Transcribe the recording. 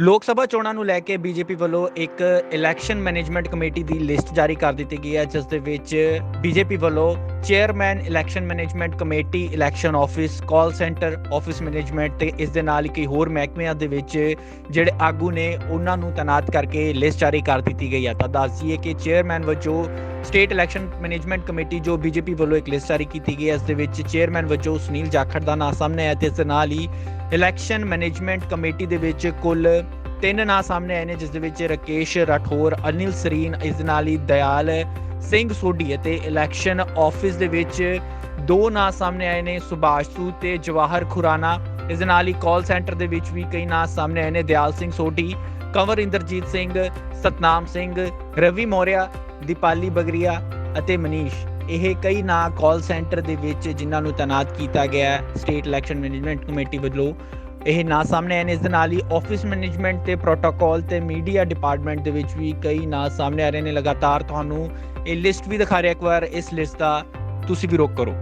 ਲੋਕ ਸਭਾ ਚੋਣਾਂ ਨੂੰ ਲੈ ਕੇ ਬੀਜੇਪੀ ਵੱਲੋਂ ਇੱਕ ਇਲੈਕਸ਼ਨ ਮੈਨੇਜਮੈਂਟ ਕਮੇਟੀ ਦੀ ਲਿਸਟ ਜਾਰੀ ਕਰ ਦਿੱਤੀ ਗਈ ਹੈ, ਜਿਸ ਦੇ ਵਿੱਚ ਬੀਜੇਪੀ ਵੱਲੋਂ chairman election management committee election office call centre office management ਤੇ ਇਸ ਦੇ ਨਾਲ ਹੀ ਕਈ ਹੋਰ ਮਹਿਕਮਿਆਂ ਦੇ ਵਿੱਚ ਜਿਹੜੇ ਆਗੂ ਨੇ, ਉਹਨਾਂ ਨੂੰ ਤੈਨਾਤ ਕਰਕੇ ਲਿਸਟ ਜਾਰੀ ਕਰ ਦਿੱਤੀ ਗਈ ਹੈ। ਤਾਂ ਦੱਸ ਦਈਏ ਕਿ ਚੇਅਰਮੈਨ ਵਜੋਂ ਸਟੇਟ ਇਲੈਕਸ਼ਨ ਮੈਨੇਜਮੈਂਟ ਕਮੇਟੀ ਜੋ ਬੀਜੇਪੀ ਵੱਲੋਂ ਇੱਕ ਲਿਸਟ ਜਾਰੀ ਕੀਤੀ ਗਈ ਹੈ, ਇਸ ਦੇ ਵਿੱਚ ਚੇਅਰਮੈਨ ਵਜੋਂ ਸੁਨੀਲ ਜਾਖੜ ਦਾ ਨਾਮ ਸਾਹਮਣੇ ਆਇਆ ਤੇ ਇਸ ਦੇ ਨਾਲ ਹੀ ਇਲੈਕਸ਼ਨ ਮੈਨੇਜਮੈਂਟ ਕਮੇਟੀ ਦੇ ਵਿੱਚ ਕੁੱਲ ਤਿੰਨ ਨਾਂ ਸਾਹਮਣੇ ਆਏ ਨੇ, ਜਿਸ ਦੇ ਵਿੱਚ ਰਕੇਸ਼ ਰਾਠੌਰ, ਅਨਿਲ ਸਰੀਨ, ਇਸ ਦੇ ਨਾਲ ਹੀ ਦਇਆਲ ਸਿੰਘ ਸੋਢੀ ਅਤੇ ਇਲੈਕਸ਼ਨ ਆਫਿਸ ਦੇ ਵਿੱਚ ਦੋ ਨਾਂ ਸਾਹਮਣੇ ਆਏ ਨੇ ਸੁਭਾਸ਼ ਸੂ ਤੇ ਜਵਾਹਰ ਖੁਰਾਨਾ। ਇਸ ਦੇ ਨਾਲ ਹੀ ਕਾਲ ਸੈਂਟਰ ਦੇ ਵਿੱਚ ਵੀ ਕਈ ਨਾਂ ਸਾਹਮਣੇ ਆਏ ਨੇ ਦਿਆਲ ਸਿੰਘ ਸੋਢੀ, ਕੰਵਰ ਇੰਦਰਜੀਤ ਸਿੰਘ, ਸਤਨਾਮ ਸਿੰਘ, ਰਵੀ ਮੋਰਿਆ ਦੀਪਾਲੀ ਬਗਰੀਆ ਅਤੇ ਮਨੀਸ਼। ਇਹ ਕਈ ਨਾਂ ਕਾਲ ਸੈਂਟਰ ਦੇ ਵਿੱਚ ਜਿਨ੍ਹਾਂ ਨੂੰ ਤੈਨਾਤ ਕੀਤਾ ਗਿਆ ਹੈ ਸਟੇਟ ਇਲੈਕਸ਼ਨ ਮੈਨੇਜਮੈਂਟ ਕਮੇਟੀ ਵੱਲੋਂ। ਇਹ ਨਾਂ ਸਾਹਮਣੇ ਆਏ ਨੇ, ਇਸ ਦੇ ਨਾਲ ਹੀ ਆਫਿਸ ਮੈਨੇਜਮੈਂਟ ਤੇ ਪ੍ਰੋਟੋਕਾਲ ਤੇ ਮੀਡੀਆ ਡਿਪਾਰਟਮੈਂਟ ਦੇ ਵਿੱਚ ਵੀ ਕਈ ਨਾਂ ਸਾਹਮਣੇ ਆ ਰਹੇ ਨੇ। ਲਗਾਤਾਰ ਤੁਹਾਨੂੰ ਇਹ ਲਿਸਟ ਵੀ ਦਿਖਾ ਰਿਹਾ ਇੱਕ ਵਾਰ, ਇਸ ਲਿਸਟ ਦਾ ਤੁਸੀਂ ਵੀ ਰੋਕ ਕਰੋ।